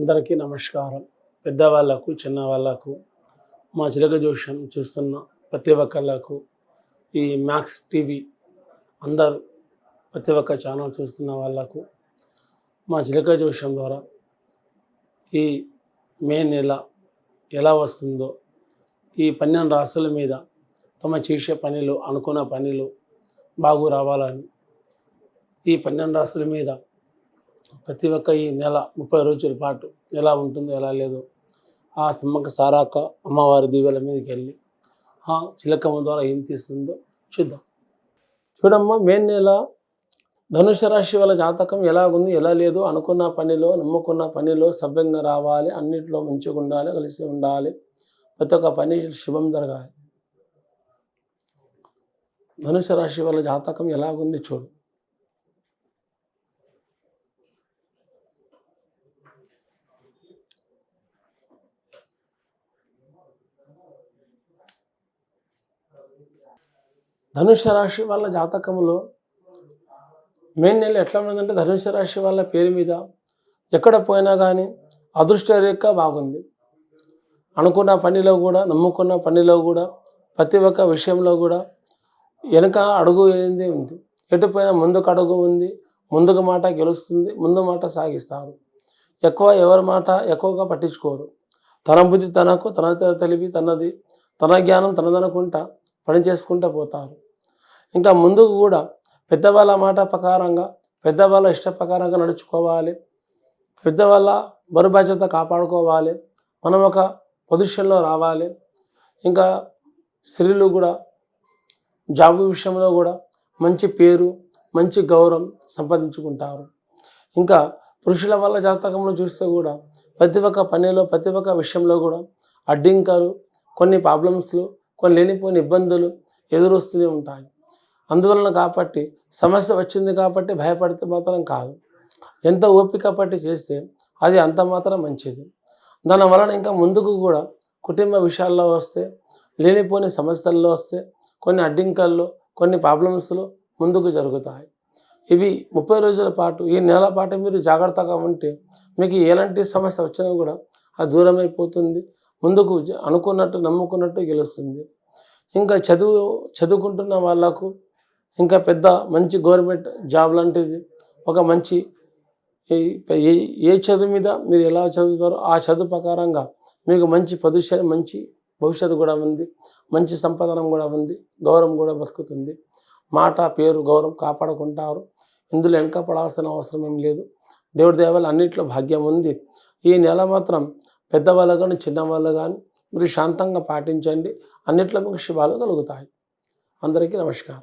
అందరికీ నమస్కారం. పెద్దవాళ్ళకు చిన్నవాళ్ళకు మా చిలక జోష్యం చూస్తున్న ప్రతి ఒక్కళ్ళకు ఈ మ్యాక్స్ టీవీ అందరు ప్రతి ఒక్క ఛానల్ చూస్తున్న వాళ్ళకు మా చిలక జోషం ద్వారా ఈ మే నెల ఎలా వస్తుందో ఈ పన్నెండు రాష్ట్రాల మీద తమ చేసే పనిలో అనుకున్న పనిలో బాగు రావాలని ఈ పన్నెండు రాష్ట్రాల మీద ప్రతి ఒక్క ఈ నెల ముప్పై రోజుల పాటు ఎలా ఉంటుందో ఎలా లేదో ఆ సమ్మక సారాక అమ్మవారి దీవెల మీదకి వెళ్ళి ఆ చిలకమ్మ ద్వారా ఏం తీస్తుందో చూద్దాం. చూడమ్మా మే నెల ధనుష రాశి వాళ్ళ జాతకం ఎలా ఉంది ఎలా లేదు అనుకున్న పనిలో నమ్ముకున్న పనిలో సవ్యంగా రావాలి అన్నింటిలో మంచిగా ఉండాలి కలిసి ఉండాలి ప్రతి ఒక్క పని శుభం జరగాలి. ధనుష రాశి వాళ్ళ జాతకం ఎలా ఉంది చూడు. ధనుష్య రాశి వాళ్ళ జాతకంలో మెయిన్ నెల ఎట్లా ఉన్నదంటే ధనుష్య రాశి వాళ్ళ పేరు మీద ఎక్కడ పోయినా కానీ అదృష్ట రేఖ బాగుంది. అనుకున్న పనిలో కూడా నమ్ముకున్న పనిలో కూడా ప్రతి ఒక్క విషయంలో కూడా వెనక అడుగు ఏంది ఉంది. ఎటు పోయినా ముందుకు అడుగు ఉంది ముందుకు మాట గెలుస్తుంది ముందు మాట సాగిస్తారు. ఎక్కువ ఎవరి మాట ఎక్కువగా పట్టించుకోరు. తన బుద్ధి తనకు తన తెలివి తనది తన జ్ఞానం తనదనుకుంటా పని చేసుకుంటూ పోతారు. ఇంకా ముందుకు కూడా పెద్దవాళ్ళ మాట ప్రకారంగా పెద్దవాళ్ళ ఇష్ట ప్రకారంగా నడుచుకోవాలి. పెద్దవాళ్ళ బరు బాధ్యత కాపాడుకోవాలి. మనం ఒక పొజిషన్లో రావాలి. ఇంకా స్త్రీలు కూడా జాబ్ విషయంలో కూడా మంచి పేరు మంచి గౌరవం సంపాదించుకుంటారు. ఇంకా పురుషుల వల్ల జాతకంలో చూస్తే కూడా ప్రతి ఒక్క పనిలో ప్రతి ఒక్క విషయంలో కూడా అడ్డింకాలు కొన్ని ప్రాబ్లమ్స్లు కొన్ని లేనిపోయిన ఇబ్బందులు ఎదురొస్తూనే ఉంటాయి. అందువలన కాబట్టి సమస్య వచ్చింది కాబట్టి భయపడితే మాత్రం కాదు. ఎంత ఓపిక పట్టి చేస్తే అది అంత మాత్రం మంచిది. దాని వలన ఇంకా ముందుకు కూడా కుటుంబ విషయాల్లో వస్తే లేనిపోని సమస్యల్లో వస్తే కొన్ని అడ్డింకల్లో కొన్ని ప్రాబ్లమ్స్లో ముందుకు జరుగుతాయి. ఇవి ముప్పై రోజుల పాటు ఈ నెల పాటు మీరు జాగ్రత్తగా ఉంటే మీకు ఎలాంటి సమస్య వచ్చినా కూడా అది దూరం అయిపోతుంది ముందుకు అనుకున్నట్టు నమ్ముకున్నట్టు గెలుస్తుంది. ఇంకా చదువు చదువుకుంటున్న వాళ్ళకు ఇంకా పెద్ద మంచి గవర్నమెంట్ జాబ్ లాంటిది ఒక మంచి ఏ ఏ చదువు మీద మీరు ఎలా చదువుతారో ఆ చదువు ప్రకారంగా మీకు మంచి పొజిషన్ మంచి భవిష్యత్తు కూడా ఉంది మంచి సంపాదనం కూడా ఉంది గౌరవం కూడా బతుకుతుంది. మాట పేరు గౌరవం కాపాడుకుంటారు. ఇందులో వెనక పడాల్సిన అవసరం ఏం లేదు. దేవుడి దేవాలు అన్నింటిలో భాగ్యం ఉంది. ఈ నెల మాత్రం పెద్దవాళ్ళు కానీ చిన్నవాళ్ళు కానీ మీరు శాంతంగా పాటించండి. అన్నిట్లో మీకు శుభాలు కలుగుతాయి. అందరికీ నమస్కారం.